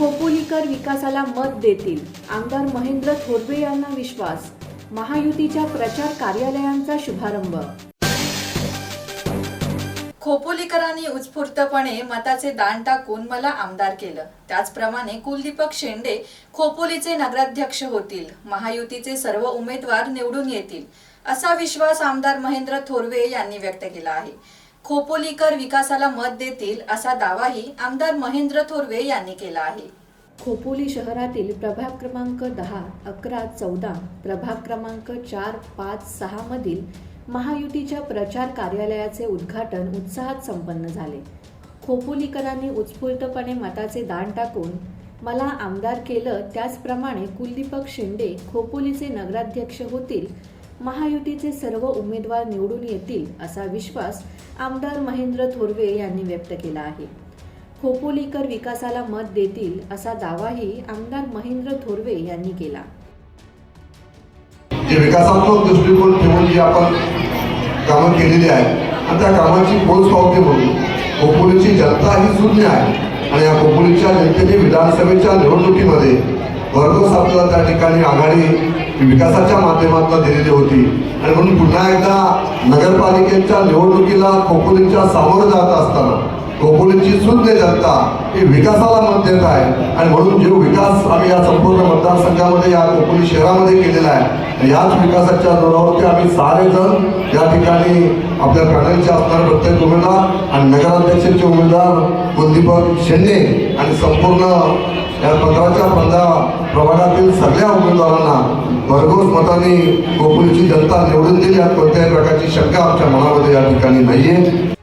खोपोलीकर विकासाला मत देतील. आमदार महेंद्र थोरवे यांना विश्वास. महायुतीच्या प्रचार कार्यालयांचा शुभारंभ. खोपोलीकरांनी उत्स्फूर्तपणे मताचे दान टाकून मला आमदार केलं. त्याचप्रमाणे कुलदीपक शेंडे खोपोलीचे नगराध्यक्ष होतील. महायुतीचे सर्व उमेदवार निवडून येतील. असा विश्वास आमदार महेंद्र थोरवे यांनी व्यक्त केला आहे. खोपोलीकर विकासाला मत देतील असा दावाही आमदार महेंद्र थोरवे यांनी केला आहे. खोपोली शहरातील प्रभाग क्रमांक दहा अकरा चौदा प्रभाग क्रमांक चार पाच सहा मधील महायुतीच्या प्रचार कार्यालयाचे उद्घाटन उत्साहात संपन्न झाले. खोपोलीकरांनी उत्स्फूर्तपणे मताचे दान टाकून मला आमदार केलं त्याचप्रमाणे कुलदीपक शिंदे खोपोलीचे नगराध्यक्ष होतील महायुतीचे सर्व उमेदवार निवडून येतील असा विश्वास आमदार महेंद्र थोरवे यांनी व्यक्त केला आहे. खोपोलीकर विकासाला मत देतील असा दावाही आमदार महेंद्र थोरवे यांनी केला. जे विकासात्मक दृष्टिकोन ठेवून जी आपण कामं केलेली आहेत आणि त्या कामाची पोचपावती म्हणून खोपोलीची जनता ही शून्य आहे. आणि या खोपोलीच्या जनतेने विधानसभेच्या निवडणुकीमध्ये भरघोस आपल्याला त्या ठिकाणी आघाडी विकासाच्या माध्यमातून दिलेली होती. आणि म्हणून पुन्हा एकदा नगरपालिकेच्या निवडणुकीला खोपोलींच्या सामोरं जात असताना खोपोलीची सुज्ञ जनता ही विकासाला मत देत आहे. आणि म्हणून जो विकास आम्ही या संपूर्ण मतदारसंघामध्ये या खोपोली शहरामध्ये केलेला आहे आणि याच विकासाच्या जोरावरती आम्ही सारे जण या ठिकाणी आपल्या पॅनलचे असणारे प्रत्येक उमेदवार आणि नगराध्यक्षांचे उमेदवार कुलदीपक शेंडे आणि संपूर्ण या पंधराच्या पंधरा भरघोस मताने गोकुळची जनता निवडून दिली. यात कोणत्याही प्रकारची शंका आमच्या मनामध्ये या ठिकाणी नाहीये.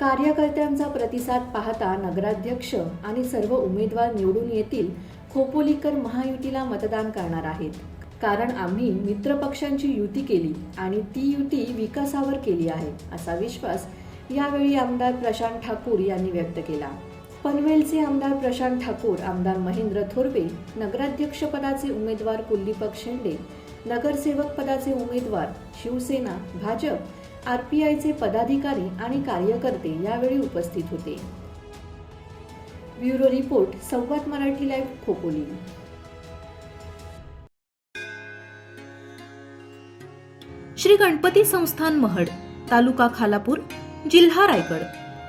कार्यकर्त्यांचा प्रतिसाद पाहता नगराध्यक्ष आणि सर्व उमेदवार निवडून येतील. खोपोलीकर महायुतीला मतदान करणार आहेत. कारण आम्ही मित्रपक्षांची युती केली आणि ती युती विकासावर केली आहे असा विश्वास यावेळी आमदार प्रशांत ठाकूर यांनी व्यक्त केला. पनवेलचे आमदार प्रशांत ठाकूर आमदार महेंद्र थोरवे नगराध्यक्षपदाचे उमेदवार कुलदीपक शेंडे नगरसेवक पदाचे उमेदवार शिवसेना भाजप आर पी आयचे पदाधिकारी आणि कार्यकर्ते यावेळी उपस्थित होते. Bureau report Samvad Marathi live Khopoli. Shri Ganpati संस्थान महड तालुका खालापूर जिल्हा रायगड.